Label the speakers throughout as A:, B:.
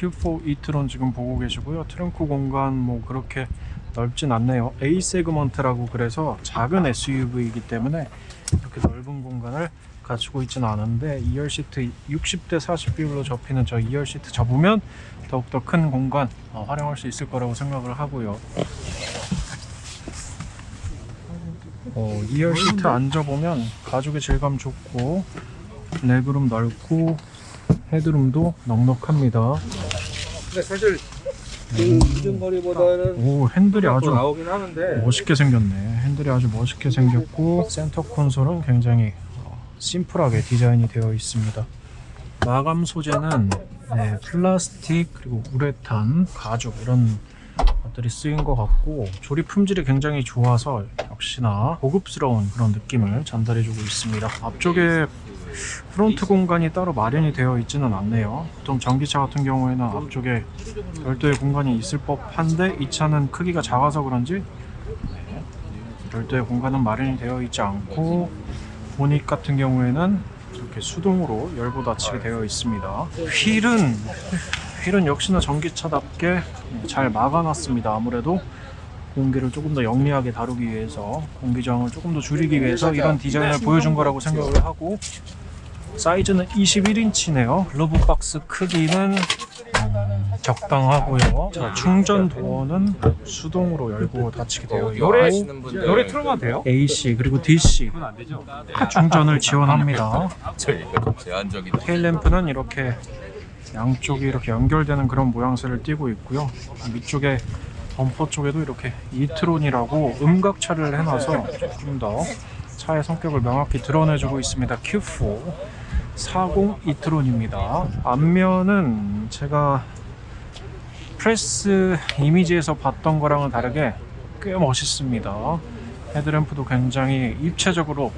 A: Q4 이트론 지금 보고 계시고요. 트렁크 공간 뭐 그렇게 넓진 않네요. A 세그먼트라고 그래서 작은 SUV이기 때문에 이렇게 넓은 공간을 갖추고 있지는 않은데 2열 시트 60대 40 비율로 접히는 저 2열 시트 접으면 더욱더 큰 공간 어, 활용할 수 있을 거라고 생각을 하고요. 어, 2열 시트 앉아보면 가죽의 질감 좋고 레그룸 넓고 헤드룸도 넉넉합니다.
B: 근데 사실 그 이중거리보다는
A: 오 핸들이 아주
B: 나오긴 하는데
A: 멋있게 생겼네. 핸들이 아주 멋있게 생겼고 센터 콘솔은 굉장히 어, 심플하게 디자인이 되어 있습니다. 마감 소재는 네, 플라스틱 그리고 우레탄, 가죽 이런 것들이 쓰인 것 같고 조립 품질이 굉장히 좋아서 역시나 고급스러운 그런 느낌을 전달해주고 있습니다. 앞쪽에 프론트 공간이 따로 마련이 되어 있지는 않네요. 보통 전기차 같은 경우에는 앞쪽에 별도의 공간이 있을 법한데 이 차는 크기가 작아서 그런지 별도의 공간은 마련이 되어 있지 않고 보닛 같은 경우에는 이렇게 수동으로 열고 닫히게 되어 있습니다. 휠은 휠은 역시나 전기차답게 잘 막아놨습니다. 아무래도 공기를 조금 더 영리하게 다루기 위해서 공기 저항을 조금 더 줄이기 위해서 이런 디자인을 보여준 거라고 생각을 하고 사이즈는 21인치네요. 글러브 박스 크기는 음, 적당하고요. 자, 충전 도어는 수동으로 열고 닫히게 되어 있고
B: 노래
C: 노래 틀어봐도 돼요?
A: AC 그리고 DC
C: 그건 안 되죠.
A: 충전을
B: 지원합니다.
A: 테일램프는 이렇게 양쪽이 이렇게 연결되는 그런 모양새를 띠고 있고요. 밑쪽에 범퍼 쪽에도 이렇게 이트론이라고 음각차를 해놔서 좀 더 차의 성격을 명확히 드러내주고 있습니다. Q4 40 이트론입니다. 앞면은 제가 프레스 이미지에서 봤던 거랑은 다르게 꽤 멋있습니다. 헤드램프도 굉장히 입체적으로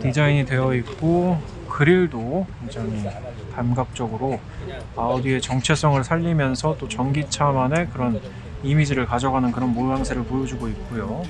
A: 디자인이 되어 있고 그릴도 굉장히 감각적으로 아우디의 정체성을 살리면서 또 전기차만의 그런 이미지를 가져가는 그런 모양새를 보여주고 있고요.